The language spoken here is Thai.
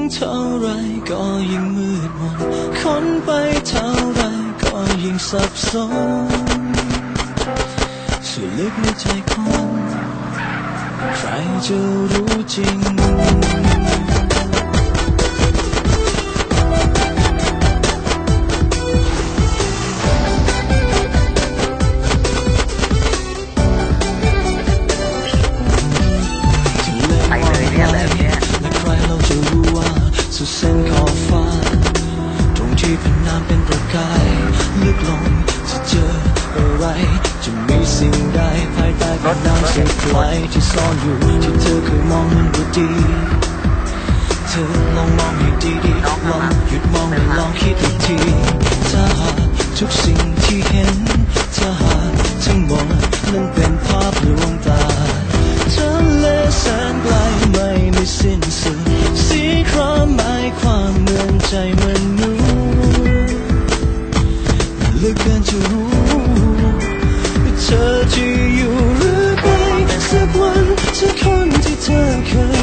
งเท่าไรก็ยิ่งมืดมนค้นไปเท่าไรก็ยิ่งสับสนสุดลึกในใจคน ใครจะรู้จริง น้เป็นประกายลึกลงจะเจออะไร จะมีสิ่งใดภายใต้คกระดานสุดไกลที่ซ่อนอยู่ที่เธอเคยมองมันดูดีเธอลองมองให้ดีดีลองหยุดมองและลองคิดอีกทีถ้าหากทุกสิ่งที่เห็นถ้าหากทั้งหมดนั้นเป็นภาพลวงตาทะเลแสนไกลไม่มีสิ้นสุดสีครามหมายความเมืองใจเมื่อ เธอจะอยู่หรือไปสักวันจะกคนที่เธอเคย